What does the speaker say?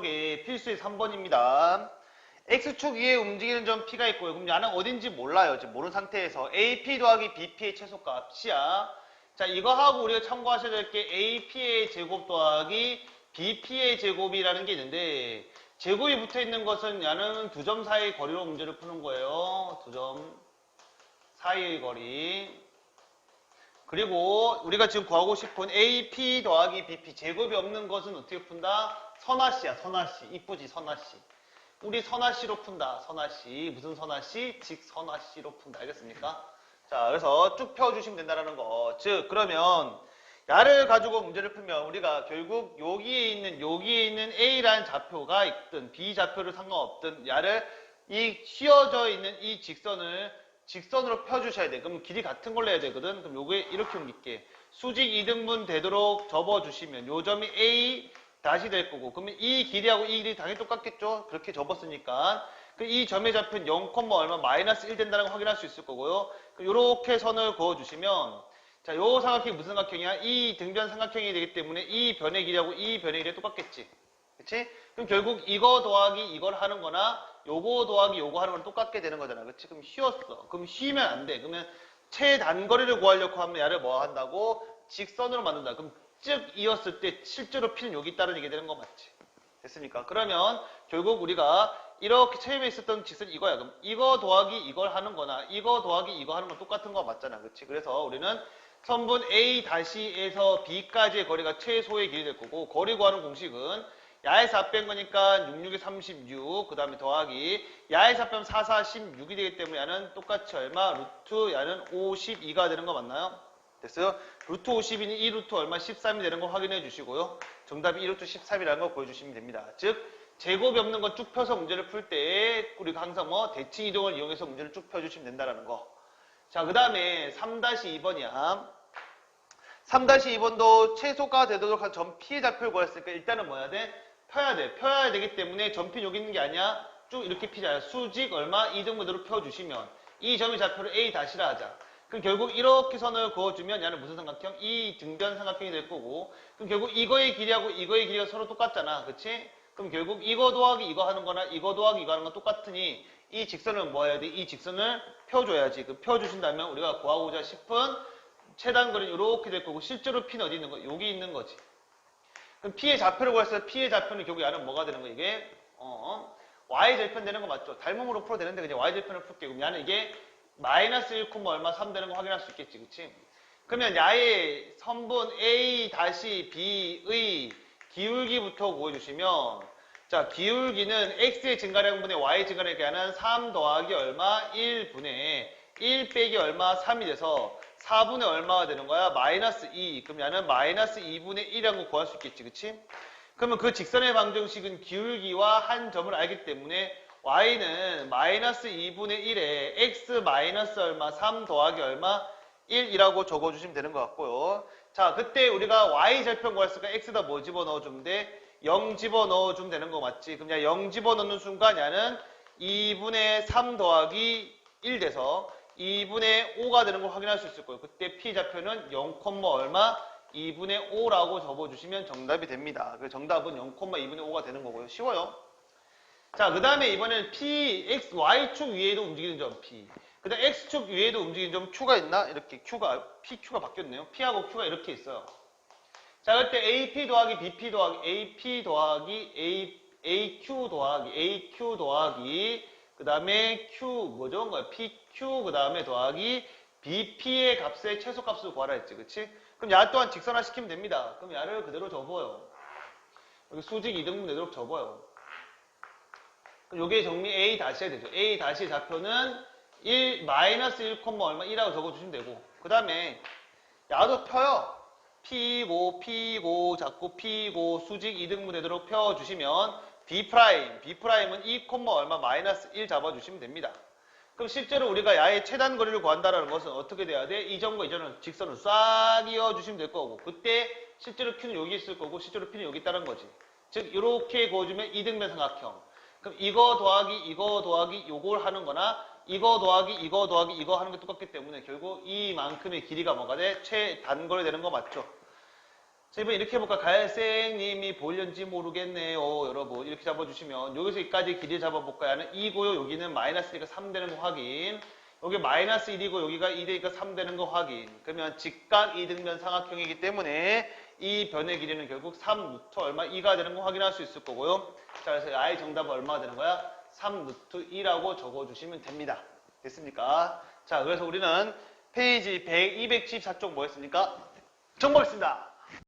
쪽에 필수의 3번입니다. X축 위에 움직이는 점 P가 있고요. 그럼 야는 어딘지 몰라요. 지금 모르는 상태에서 AP 더하기 BP의 최소값 C야. 자, 이거 하고 우리가 참고하셔야 될 게 AP의 제곱 더하기 BP의 제곱이라는 게 있는데 제곱이 붙어 있는 것은 야는 두 점 사이의 거리로 문제를 푸는 거예요. 두 점 사이의 거리. 그리고 우리가 지금 구하고 싶은 AP 더하기 BP 제곱이 없는 것은 어떻게 푼다? 선화씨야, 선화씨. 이쁘지, 선화씨. 우리 선화씨로 푼다, 선화씨. 무슨 선화씨? 직선화씨로 푼다. 알겠습니까? 자, 그래서 쭉 펴주시면 된다는 거. 즉, 그러면 야를 가지고 문제를 풀면 우리가 결국 여기에 있는 여기에 있는 A라는 좌표가 있든 B 좌표를 상관없든 야를 이 휘어져 있는 이 직선을 직선으로 펴주셔야 돼. 그럼 길이 같은 걸로 해야 되거든. 그럼 요게 이렇게 옮길게. 수직 2등분 되도록 접어주시면 요 점이 A 다시 될 거고 그러면 이 길이하고 이 길이 당연히 똑같겠죠. 그렇게 접었으니까. 그이 점의 좌표는 0, 얼마 마이너스 1 된다는 걸 확인할 수 있을 거고요. 요렇게 선을 그어주시면 자, 요 삼각형이 무슨 삼각형이야? 이 등변 삼각형이 되기 때문에 이 변의 길이하고 이 변의 길이 똑같겠지. 그치? 그럼 결국 이거 더하기 이걸 하는 거나 요거 더하기 요거 하는 건 똑같게 되는 거잖아. 그치? 그럼 휘었어. 그럼 휘면 안 돼. 그러면 최단거리를 구하려고 하면 야를 뭐 한다고? 직선으로 만든다. 그럼 쭉 이었을 때 실제로 피는 여기 있다는 얘기 되는 거 맞지? 됐습니까? 그러면 결국 우리가 이렇게 처음에 있었던 직선이 이거야. 그럼 이거 더하기 이걸 하는 거나 이거 더하기 이거 하는 건 똑같은 거 맞잖아. 그치? 그래서 우리는 선분 A-에서 B까지의 거리가 최소의 길이 될 거고 거리 구하는 공식은 야에서 앞뺀 거니까 66에 36, 그 다음에 더하기 야에서 앞 빼면 4, 4, 16이 되기 때문에 야는 똑같이 얼마? 루트 야는 52가 되는 거 맞나요? 됐어요? 루트 50이니 2 루트 얼마? 13이 되는 거 확인해 주시고요. 정답이 2 루트 13이라는 거 보여주시면 됩니다. 즉 제곱이 없는 건 쭉 펴서 문제를 풀 때 우리가 항상 뭐 대칭 이동을 이용해서 문제를 쭉 펴주시면 된다는 거. 자, 그 다음에 3-2번이야. 3-2번도 최소가 되도록 한점 P의 좌표를 구했으니까 일단은 뭐 해야 돼? 펴야 돼. 펴야 되기 때문에 점피 여기 있는 게 아니야. 쭉 이렇게 피자. 수직 얼마? 2등분으로 펴주시면 이 점의 좌표를 A 다시라 하자. 그럼 결국 이렇게 선을 그어주면 얘는 무슨 삼각형? 이 등변 삼각형이 될 거고 그럼 결국 이거의 길이하고 이거의 길이가 서로 똑같잖아. 그치? 그럼 결국 이거 더하기 이거 하는 거나 이거 더하기 이거 하는 건 똑같으니 이 직선을 뭐 해야 돼? 이 직선을 펴줘야지. 그 펴주신다면 우리가 구하고자 싶은 최단 거리는 이렇게 될 거고 실제로 P는 어디 있는 거? 여기 있는 거지. 그럼 P의 좌표를 구했을 때 P의 좌표는 결국 야는 뭐가 되는 거? 이게 어, Y 절편 되는 거 맞죠? 닮음으로 풀어도 되는데 그냥 Y 절편을 풀게. 그럼 야는 이게 마이너스 1, 얼마 3 되는 거 확인할 수 있겠지. 그치? 그러면 야의 선분 A 다시 B의 기울기부터 구해주시면 자 기울기는 X의 증가량분의 Y 증가량에 하는 3 더하기 얼마? 1분의 1 빼기 얼마? 3이 돼서 4분의 얼마가 되는 거야? 마이너스 2. 그럼 야는 마이너스 2분의 1이라는 거 구할 수 있겠지. 그치? 그러면 그 직선의 방정식은 기울기와 한 점을 알기 때문에 y는 마이너스 2분의 1에 x 마이너스 얼마 3 더하기 얼마 1이라고 적어주시면 되는 것 같고요. 자 그때 우리가 y 절편 구했으니까 x다 뭐 집어넣어주면 돼? 0 집어넣어주면 되는 거 맞지? 그럼 야, 0 집어넣는 순간 야는 2분의 3 더하기 1 돼서 2분의 5가 되는 걸 확인할 수 있을 거예요. 그때 p 좌표는 0, 얼마? 2분의 5라고 접어주시면 정답이 됩니다. 그 정답은 0, 2분의 5가 되는 거고요. 쉬워요. 자, 그 다음에 이번에는 P, X, Y축 위에도 움직이는 점 P. 그 다음 X축 위에도 움직이는 점 Q가 있나? 이렇게 Q가, PQ가 바뀌었네요. P하고 Q가 이렇게 있어요. 자, 그때 AP 더하기 BP 더하기 AP 더하기 A, AQ 더하기 AQ 더하기 그 다음에 Q 뭐죠? PQ 그 다음에 더하기 BP의 값의 최소값을 구하라 했지. 그치? 그럼 야 또한 직선화 시키면 됩니다. 그럼 야를 그대로 접어요. 여기 수직 2등분 되도록 접어요. 요게 정리 A 다시 해야 되죠. A 다시 좌표는 1, 마이너스 1, 얼마 1하고 적어주시면 되고. 그 다음에 야도 펴요. P고, P고, 자꾸 P고, 수직 2등분 되도록 펴주시면 B 프라임, B 프라임은 2, 얼마 마이너스 1 잡아주시면 됩니다. 그럼 실제로 우리가 야의 최단 거리를 구한다는 것은 어떻게 돼야 돼? 이 점과 이 점은 직선을 싹 이어주시면 될 거고 그때 실제로 Q는 여기 있을 거고 실제로 P는 여기 있다는 거지. 즉 이렇게 그어주면 이등변 삼각형. 그럼 이거 더하기 이거 더하기 요걸 하는 거나 이거 더하기 이거 더하기 이거 하는 게 똑같기 때문에 결국 이만큼의 길이가 뭐가 돼? 최단거리 되는 거 맞죠? 자, 이번 이렇게 해볼까? 갈색님이 보일는지 모르겠네요. 여러분, 이렇게 잡아주시면, 여기서 여기까지 길이 잡아볼까요? 는 2고요. 여기는 마이너스니까 3 되는 거 확인. 여기 마이너스 1이고, 여기가 2 되니까 3 되는 거 확인. 그러면 직각 이등변 삼각형이기 때문에 이 변의 길이는 결국 3 루트 얼마? 2가 되는 거 확인할 수 있을 거고요. 자, 그래서 i 정답은 얼마가 되는 거야? 3 루트 2라고 적어주시면 됩니다. 됐습니까? 자, 그래서 우리는 페이지 100, 274쪽 뭐였습니까? 정보했습니다.